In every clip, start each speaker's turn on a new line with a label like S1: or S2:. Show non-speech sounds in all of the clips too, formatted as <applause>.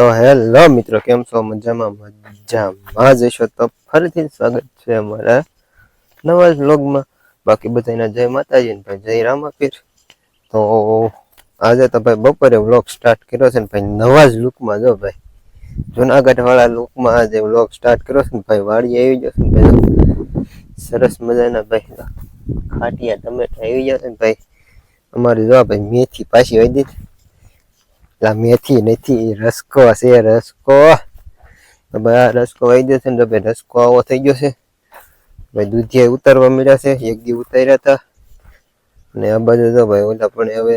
S1: તો હેલો મિત્રો, કેમ છો? મજામાં મજામાં જ હશો તો ફરીથી સ્વાગત છે અમારા નવા વ્લોગમાં. બાકી બધાના જય માતાજી ને ભાઈ, જય રામાપીર. તો આજે તો ભાઈ બપોરે વ્લોગ સ્ટાર્ટ કર્યો છે ને ભાઈ, નવા જ લુકમાં જો ભાઈ. જુનાગઢ વાળા લુકમાં આજે વ્લોગ સ્ટાર્ટ કર્યો છે ને ભાઈ, વાડી આવી જશે ને ભાઈ. સરસ મજાના ભાઈ, ખાટિયા, ટમેટા આવી જશે ને ભાઈ. અમારી જો ભાઈ, મેથી પાછી આવી દીધી. લા મેથી નથી રસકો છે રસકો આ રસકો આવી ગયો છે ને ભાઈ રસકો આવો થઈ ગયો છે ભાઈ દૂધિયા ઉતારવા મળ્યા છે એક દી ઉતાર્યા હતા અને આ બાજુ તો ભાઈ ઓલા પણ હવે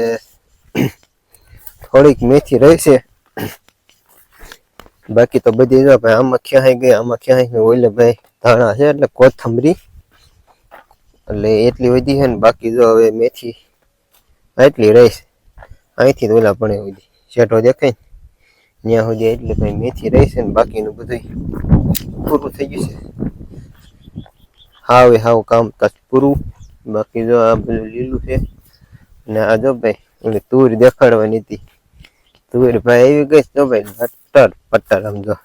S1: થોડીક મેથી રહેશે બાકી તો બધી જો ભાઈ આમાં ક્યાંય ગઈ આમાં ક્યાંય ગઈ ઓલે ભાઈ ધાણા છે એટલે કોથમરી એટલે એટલી વધી છે ને બાકી જો હવે મેથી એટલી રહીશ અહીંથી તો ઓલા પણ સુધી શેઠો દેખાય ત્યાં સુધી એટલે ભાઈ મેથી રહેશે ને, બાકીનું બધું પૂરું થઈ ગયું છે. હાવે હાવ કામ કાજ પૂરું, બાકી જો આ બધું લીલું છે. ને આ જો ભાઈ, ઓલી તુર દેખાડવાની હતી. તુર ભાઈ આવી ગઈ જો ભાઈ પટ્ટર પટ્ટર આમ જો.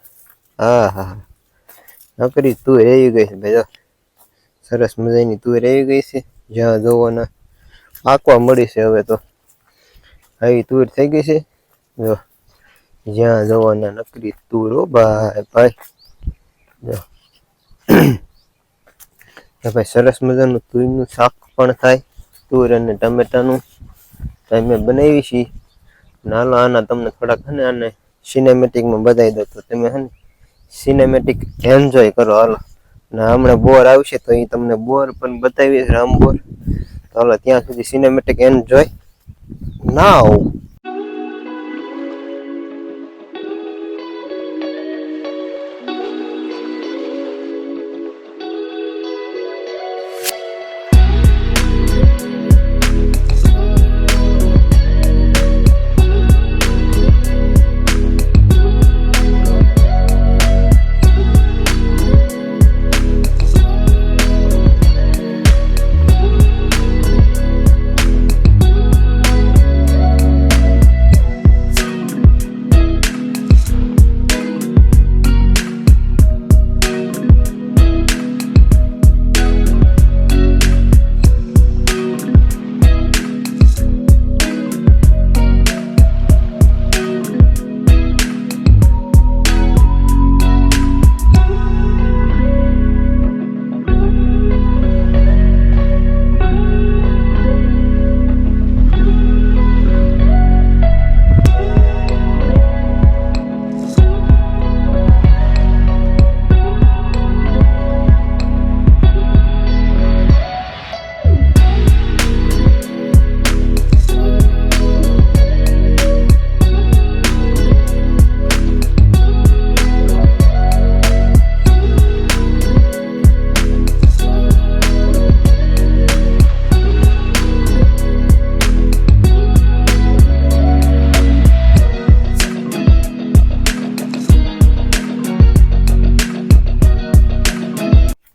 S1: હા હા નકરી તુર આવી ગઈ છે, ભાઈ, જો. સરસ મજાની તુર આવી ગઈ છે, જ્યાં જોવાના. પાકવા મળી છે હવે તો. આવી તુર થઈ ગઈ છે. જો, જ્યાં જવાના નકરી તુર ભાઈ ભાઈ. જો. <clears throat> ભાઈ સરસ મજાનું તુરનું શાક પણ થાય, તુર અને ટમેટાનું. તો મેં બનાવી છે નાલો આના તમને થોડાક, હે ને, આને સિનેમેટિકમાં બતાવી દો તો તમે, હે ને સિનેમેટિક એન્જોય કરો, હાલો. ને હમણાં બોર આવશે તો એ તમને બોર પણ બતાવીશ રામ બોર તો હાલો, ત્યાં સુધી સિનેમેટિક એન્જોય નાવ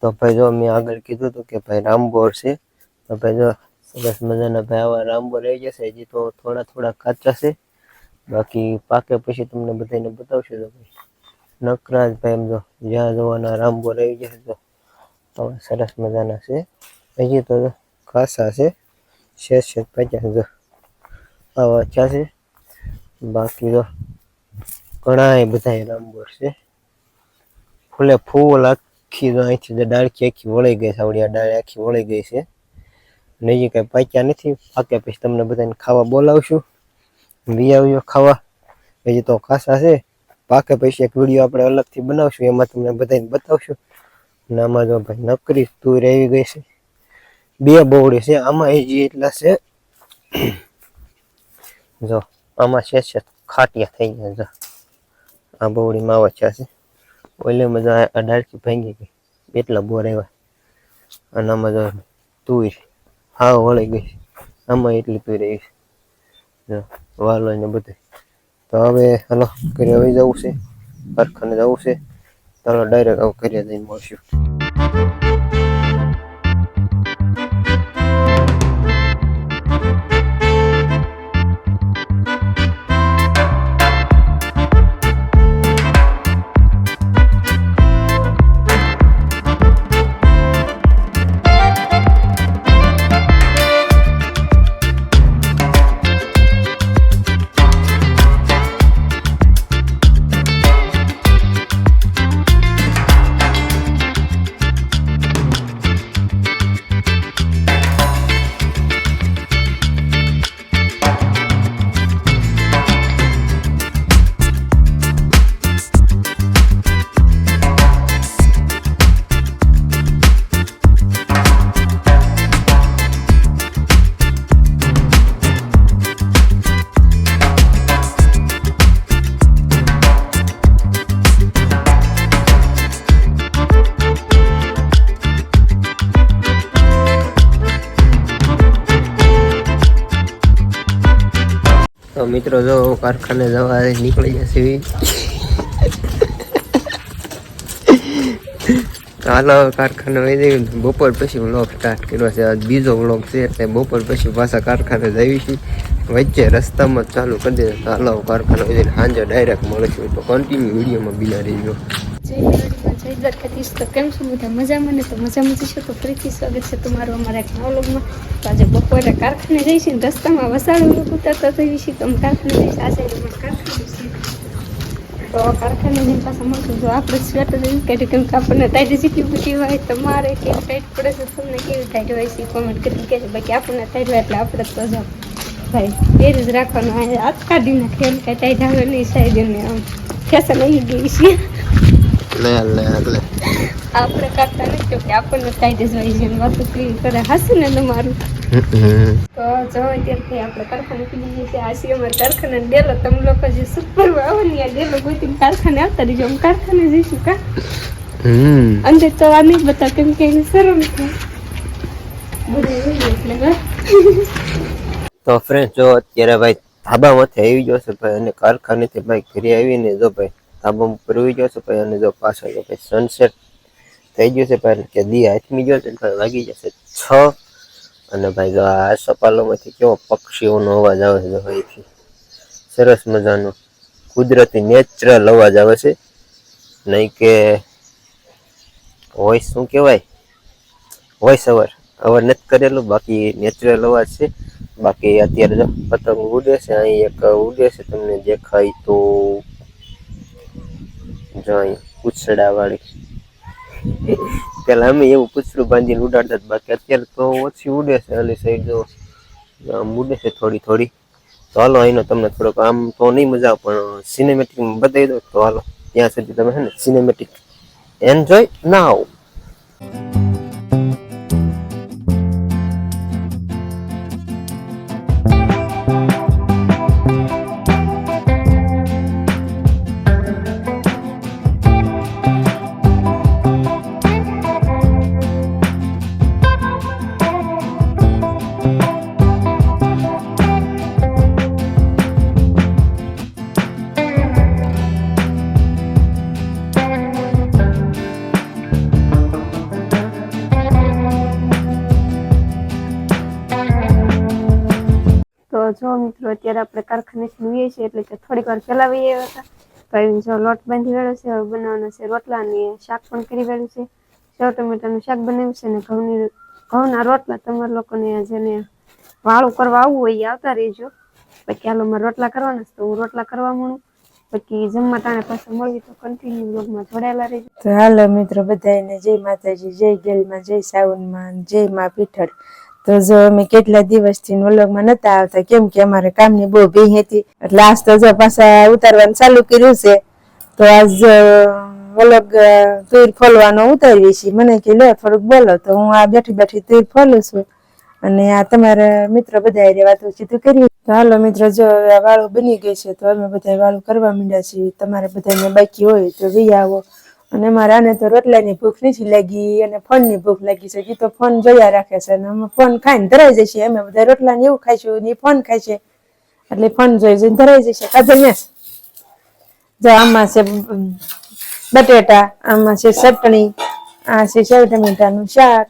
S1: તો ભાઈ જો મેં આગળ કીધું હતું કે ભાઈ રામબોર છે તો ભાઈ જો સરસ મજાના ભાઈ આવા રામબોર રહી જશે હજી તો થોડા થોડા કાચા છે બાકી પાકે પછી તમને બધાને બતાવશે તો ભાઈ નકરા જ ભાઈ એમ જો જ્યાં જોવાના રામબોર રહી જશે તો હવે સરસ મજાના છે હજી તો જો ખાસા છે શેષ શેષ પચાસ જો આવા અચ્છા છે બાકી તો ઘણા બધા રામબોર છે ફૂલે ફૂલ આખી અહીંથી જે ડાળખી આખી વળી ગઈ છે, આવડી આ ડાળી આખી વળી ગઈ છે. ને હજી કાંઈ પાક્યા નથી. પાક્યા પછી તમને બધાને ખાવા બોલાવશું. લઈ આવજો ખાવા. હજી તો ખાસા છે. પાકે પછી એક વીડિયો આપણે અલગથી બનાવશું. એમાં તમને બધાને બતાવશું. અને આમાં જો ભાઈ નકરી તુર આવી ગઈ છે. બે બોવડી છે. આમાં હજી એટલા છે. જો, આમાં છે છે. ખાટિયા થઈ ગયા જો, આ બોવડીમાં આવા છે. ઓલે મજા અઢારથી ભાંગી ગઈ. એટલા બોર આવ્યા. અને આમાં જો તુર હા વળી ગઈ. આમાં એટલી તુર છે. જો, વાલો ને બધું. તો હવે હલો કરી આવી જવું છે. કારખાને જવું છે. ચાલો ડાયરેક્ટ આવું ઘરે જઈને મળશું. તો મિત્રો જો કારખાને જવા નીકળી જશે હાલો, કારખાને વહી બપોર પછી વ્લોગ સ્ટાર્ટ કર્યો છે. આજ બીજો વ્લોગ છે એટલે બપોર પછી પાછા કારખાને જઈશું વચ્ચે રસ્તામાં ચાલુ કરી દે હાલો, કારખાને વહી જઈને સાંજે ડાયરેક્ટ મળીશું તો કન્ટિન્યુ વિડીયોમાં બિના રહીજો.
S2: જય ખાતી તો કેમ છો? બધા મજામાં ને? તો મજામાં જશો તો ફરીથી સ્વાગત છે તમારું અમારા એક નવા તો આજે બપોરે કારખાને જઈશું ને, રસ્તામાં વસાડું ઉતરતા થઈ છીએ. તો અમે કારખાને જઈશ આ સાઈડ કારખાને જઈશ તો કારખાને જઈને પાછા મળશું. જો આપણે સ્વેટર જઈને કાઢી કેમ કે આપણને ટાઈટ જેટલી બધી હોય તો મારે કેવી ટાઈટ પડે છે, તમને કેવી ટાઈટ હોય છે કોમેન્ટ કરી કહેજો. બાકી આપણને ટાઈટ હોય એટલે આપણે તો જો, ભાઈ એ જ રાખવાનું હાથ કાઢીને ખેલ કાંઈ ટાઈટ આવે નહીં સાઈડ ને આમ ફેશન આવી ગઈ છે.
S1: લે લે લે.
S2: આપણે કરતા નથી કે આપણને ટાઈટ જ હોય છે વાતો કરી કરે હશે ને તમારું. તો જો અત્યારથી આપણે કારખાને પીલી જઈએ છીએ આ છે અમારે કારખાને ડેલો. તમે લોકો જે સુપર આવો ને આ ડેલો ગોતીને કારખાને આવતા રહીજો. અમે કારખાને જઈશું કા? અંદર તો આ નહીં બતા કેમ કે એને શરમ એટલે
S1: તો ફ્રેન્ડ જો અત્યારે ભાઈ ધાબામાંથી આવી ગયો છે ભાઈ અને કારખાનેથી ભાઈ ઘરે આવીને જો ભાઈ ધાબા ઉપર આવી ગયો છે ભાઈ અને જો પાછો જો ભાઈ સનસેટ થઈ ગયું છે ભાઈ કે દી હાથમી ગયો છે ભાઈ વાગી જશે છ. અને ભાઈ જો આ સપાલોમાંથી કેવો પક્ષીઓનો અવાજ આવે છે અહીંથી. સરસ મજાનો કુદરતી નેચરલ અવાજ આવે છે. નહીં કે વોઇસ શું કહેવાય? વોઇસ અવર અવર નથી કરેલું, બાકી નેચરલ અવાજ છે. બાકી અત્યારે પતંગ ઉડે છે, અહીં એક ઉડે છે, તમને દેખાય તો જો અહીં પૂછડા વાળી પેલા અમે એવું પૂછડું બાંધીને ઉડાડતા હતા. બાકી અત્યારે તો ઓછી ઉડે છે આની સાઈડ જો આમ ઉડે છે થોડી થોડી. તો હાલો, અહીંનો તમને થોડોક આમ તો નહીં મજા આવે, પણ સિનેમેટિકમાં બતાવી દો તો હાલો. ત્યાં સુધી તમે છે ને સિનેમેટિક એન્જોય નાવ
S2: જો મિત્રો, અત્યારે આપણે કારખાને લઈએ છીએ એટલે કે થોડીક વાર આવ્યા હતા. ભાઈ જો લોટ બાંધી વેળો છે, હવે બનાવવાનો છે રોટલા અને શાક પણ કરી વેળું છે. સેવ ટમેટાનું શાક બનાવ્યું છે અને ઘઉંની ઘઉંના રોટલા તમારા લોકોને જેને વાળું કરવા આવવું હોય એ આવતા રહેજો. બાકી હાલો મારે રોટલા કરવાના છે તો હું રોટલા કરવા માંડું પછી જમવા તાણે પાછા મળવી તો કન્ટિન્યુ બ્લોગમાં જોડાયેલા રહેજો.
S3: તો હાલો મિત્રો બધાને જય માતાજી, જય ગેલમાં જય સાવનમાં જય મા પીઠળ. તો જો અમે કેટલા દિવસથી વ્લોગમાં નતા આવતા, કેમ કે અમારે કામની બહુ ભી હતી. એટલે આજ તો જો પાછા ઉતારવાનું ચાલુ કર્યું છે. તો આજ વ્લોગ તુર ફોલવાનો ઉતારવી છે મને કે લે થોડુંક બોલો. તો હું આ બેઠી બેઠી તુર ફોલું છું. અને આ તમારા મિત્રો બધા હારે વાતો સીધું કરી તો હાલો મિત્રો, જો આ વાળું બની ગઈ છે, તો અમે બધા વાળું કરવા માંડ્યા છીએ. તમારે બધાને બાકી હોય તો વી આવો. અને મારે આને તો રોટલાની ભૂખ નથી લાગી અને ફોનની ભૂખ લાગી છે. એ તો ફોન જોયા રાખે છે અને અમે ફોન ખાઈને ધરાઈ જશે અમે બધા રોટલા ને એવું ખાઈશું ને ફોન છે. એટલે ફોન જોઈ જોઈને ધરાઈ જશે કાજે ને? જો આમાં છે બટેટા, આમાં છે ચટણી, આ છે સેવ ટમેટાનું શાક,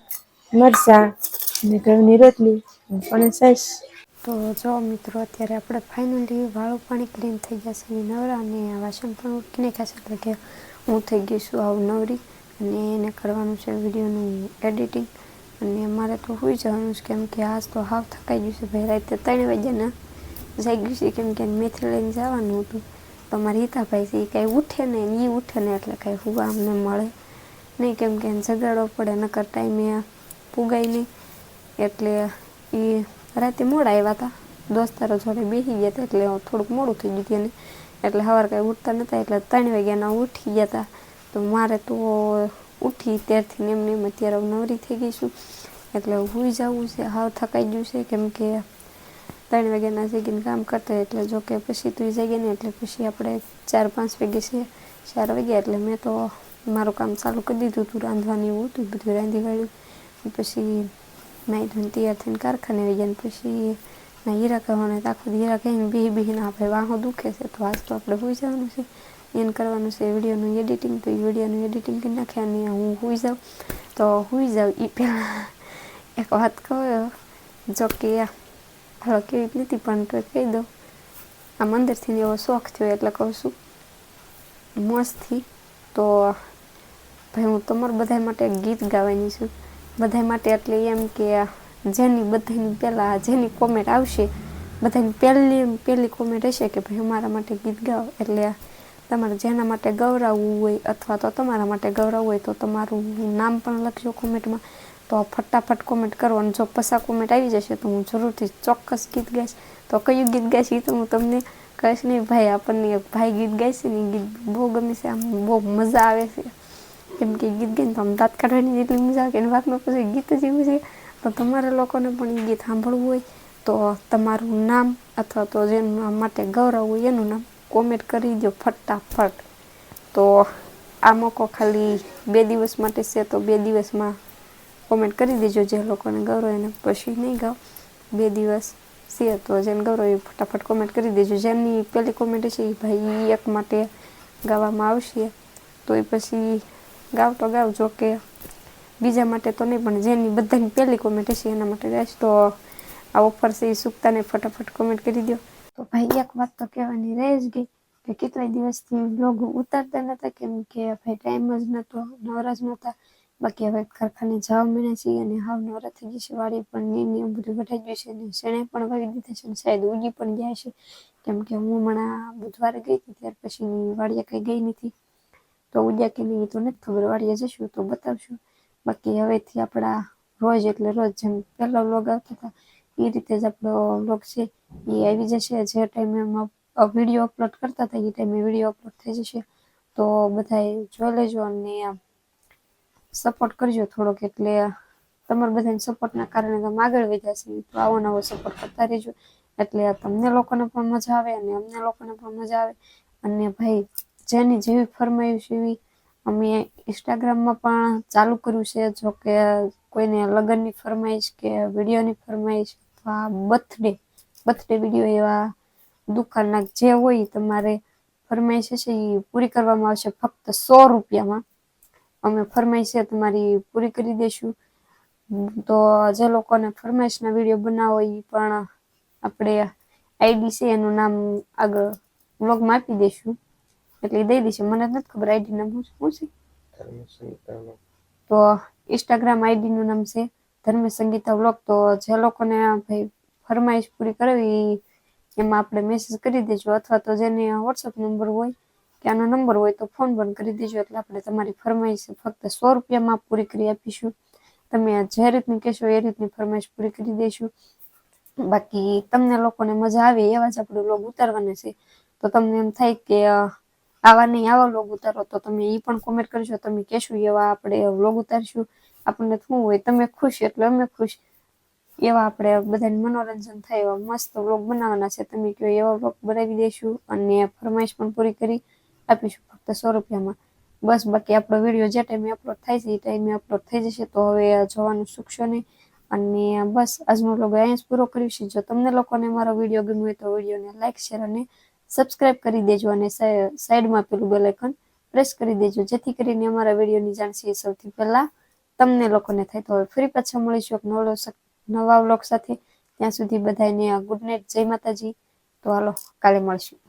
S3: મરચાં ને ઘઉંની રોટલી પણ સાઈસ
S2: તો જો મિત્રો, અત્યારે આપણે ફાઇનલી વાળું પાણી ક્લીન થઈ જશે નવરા અને વાસણ પણ ઉટકીને ખાશે. એટલે કે હું થઈ ગઈ છું આવ નવરી અને એને કરવાનું છે વિડીયોનું એડિટિંગ. અને મારે તો હોઈ જવાનું છે કેમ કે આજ તો હાવ થકાઈ ગયું છે ભાઈ. રાતે ત્રણ વાગ્યાના જઈ ગયું છે કેમ કે મેથી લઈને જવાનું હતું. તો મારા હિતાભાઈ છે એ કાંઈ ઉઠે ને એ ઉઠે ને એટલે કાંઈ હુવા અમને મળે. નહીં કેમ કે એને જગાડવો પડે, નકર ટાઈમે પુગાય નહીં. એટલે એ રાતે મોડા આવ્યા હતા. દોસ્તારો જોડે બેસી ગયા હતા એટલે થોડુંક મોડું થઈ ગયું હતું એને. એટલે સવારે કાંઈ ઉઠતા નહોતા, એટલે ત્રણ વાગ્યાના ઉઠી ગયા હતા તો મારે તો ઉઠી ત્યારથી ને એમને એમ અત્યારે નવરી થઈ ગઈ છું. એટલે હુઈ જવું છે, હાવ થકાઈ ગયું છે, કેમ કે ત્રણ વાગ્યાના જગીને કામ કરતા એટલે જો કે પછી તું જાગીએ ને, એટલે પછી આપણે ચાર પાંચ વાગે છે, ચાર વાગ્યા, એટલે મેં તો મારું કામ ચાલુ કરી દીધું હતું, રાંધવાનું એવું હતું, બધું રાંધી વાળ્યું. પછી નાઈ ધોઈને તૈયાર થઈને કારખાને ને પછી ને હીરા કહેવાને આખો હીરા કહીને બેહી બેહીને આપણે વાહો દુખે છે, તો આજ તો આપણે હોઈ જવાનું છે. એને કરવાનું છે વિડીયોનું એડિટિંગ, તો એ વિડીયોનું એડિટિંગ કરી નાખ્યા અને હું હોઈ જાઉં. તો હોઈ જાઉં એ પહેલાં એક વાત કહો જો કે હવે કેવી જ નથી, પણ તો કહી દઉં. આ મંદિરથી એવો શોખ થયો એટલે કહું છું. મોજથી તો ભાઈ હું તમારા બધા માટે ગીત ગાવાની છું. બધા માટે એટલે એમ કે જેની બધાની પહેલાં જેની કોમેન્ટ આવશે, બધાની પહેલી પહેલી કોમેન્ટ હશે કે ભાઈ મારા માટે ગીત ગાઓ. એટલે તમારે જેના માટે ગૌરવવું હોય અથવા તો તમારા માટે ગૌરવ હોય તો તમારું નામ પણ લખજો કોમેન્ટમાં તો ફટાફટ કોમેન્ટ કરો અને જો પસા કોમેન્ટ આવી જશે તો હું જરૂરથી ચોક્કસ ગીત ગાઈશ. તો કયું ગીત ગાઈશ એ તો હું તમને કહીશ નહીં. ભાઈ, આપણને ભાઈ ગીત ગાઈશે ને ગીત બહુ ગમે છે. આમ બહુ મજા આવે છે. કેમ કે ગીત ગાઈને તો આમ દાંત કાઢવાની જેટલી મજા આવે કે એની વાતમાં પછી ગીત જ એવું છે. તો તમારા લોકોને પણ એ ગીત સાંભળવું હોય તો તમારું નામ અથવા તો જેના માટે ગૌરવ હોય એનું નામ કોમેન્ટ કરી દો ફટાફટ. તો આ મોકો ખાલી બે દિવસ માટે છે તો બે દિવસમાં કોમેન્ટ કરી દેજો જે લોકોને ગૌરવ એને. પછી નહીં ગાવ. બે દિવસ છે તો જેને ગૌરવ એ ફટાફટ કોમેન્ટ કરી દેજો. જેની પહેલી કોમેન્ટ છે એ ભાઈ એક માટે ગાવામાં આવશે. તો એ પછી ગાવ તો ગાવ, જો કે બીજા માટે તો નહીં, પણ જેની બધાની પહેલી કોમેન્ટ હશે એના માટે રહેશે તો આ ઓફર છે એ સુકતાને ફટાફટ કોમેન્ટ કરી દો તો ભાઈ, એક વાત તો કહેવાની રહી જ ગઈ કે કેટલાય દિવસથી બ્લોગ ઉતારતા નહોતા કેમ કે ભાઈ ટાઈમ જ નહોતો નવરા જ નહોતા બાકી હવે કારખાને જવા મળ્યા છીએ અને હાવ નવરા થઈ જશે વાડી પણ નીમ બધું ગયું છે અને શેણે પણ વાવી દીધા છે અને શાયદ ઉગી પણ ગયા છે. કેમ કે હું હમણાં બુધવારે ગઈ હતી, ત્યાર પછી વાડીએ કંઈ ગઈ નથી. તો ઉદ્યા કે નહીં તો નથી ખબર વાડીએ જશું તો બતાવશું. બાકી હવેથી આપણા રોજ એટલે રોજ જેમ પહેલા વ્લોગ આવતા હતા એ રીતે જ આપણો વ્લોગ છે એ આવી જશે. જે ટાઈમે વીડિયો અપલોડ કરતા હતા એ ટાઈમે વીડિયો અપલોડ થઈ જશે. તો બધાએ જોઈ લેજો અને સપોર્ટ કરજો થોડોક એટલે તમારા બધાને સપોર્ટના કારણે તમે આગળ વધ્યા છે. તો આવો નવો સપોર્ટ કરતા રહેજો. એટલે તમને લોકોને પણ મજા આવે અને અમને લોકોને પણ મજા આવે. અને ભાઈ, જેની જેવી ફરમાઈશ એવી અમે ઇન્સ્ટાગ્રામમાં પણ ચાલુ કર્યું છે, જો કે કોઈને લગ્નની ફરમાઈશ કે વિડીયોની ફરમાઈશ અથવા બર્થડે બર્થડે વીડિયો એવા દુકાનના જે હોય તમારે ફરમાઈશ હશે એ પૂરી કરવામાં આવશે ફક્ત સો રૂપિયામાં. અમે ફરમાઈશ છે તમારી પૂરી કરી દઈશું તો જે લોકોને ફરમાઈશના વીડિયો બનાવો એ પણ આપણે આઈડી છે એનું નામ આગળ બ્લોગમાં આપી દઈશું એટલે દઈ દઈશું. મને નથી ખબર આઈડી નામ શું છે? તો ઇન્સ્ટાગ્રામ આઈડી નું નામ છે ધર્મ સંગીતા વ્લોગ. તો જે લોકોને ભાઈ ફરમાઈશ પૂરી કરવી એમાં આપણે મેસેજ કરી દેજો. અથવા તો જેને વોટ્સઅપ નંબર હોય કે આનો નંબર હોય તો ફોન પણ કરી દેજો. એટલે આપણે તમારી ફરમાઈશ ફક્ત સો રૂપિયામાં પૂરી કરી આપીશું. તમે જે રીતની કહેશો એ રીતની ફરમાઈશ પૂરી કરી દઈશું. બાકી તમને લોકોને મજા આવે એવા જ આપણે લોગ ઉતારવાના છે. તો તમને એમ થાય કે આવા નહીં, આવા વ્લોગ ઉતારો. તો તમે એ પણ કોમેન્ટ કરજો. તમે કહેશું એવા આપણે વ્લોગ ઉતારશું. આપણને શું હોય? તમે ખુશ એટલે અમે ખુશ. એવા આપણે બધાને મનોરંજન થાય, એવા મસ્ત વ્લોગ બનાવવાના છે. તમે કહો એવા વ્લોગ બનાવી દઈશું અને ફરમાઈશ પણ પૂરી કરી આપીશું ફક્ત સો રૂપિયામાં. બસ બાકી આપણો વીડિયો જે ટાઈમે અપલોડ થાય છે એ ટાઈમે અપલોડ થઈ જશે. તો હવે જોવાનું ચૂકશો નહીં. અને બસ આજનો વ્લોગ અહીંયા જ પૂરો કર્યું છે જો તમને લોકોને મારો વીડિયો ગમ્યો હોય તો વિડીયોને લાઇક શેર અને સબસ્ક્રાઇબ કરી દેજો અને સાઈડમાં પેલું બેલ આઇકન પ્રેસ કરી દેજો. જેથી કરીને અમારા વિડીયોની જાણશે એ સૌથી પહેલા તમને લોકોને થાય. તો હવે ફરી પાછા મળીશું એક નવો નવા વ્લોગ સાથે. ત્યાં સુધી બધાને ગુડ નાઇટ જય માતાજી. તો હાલો, કાલે મળશું.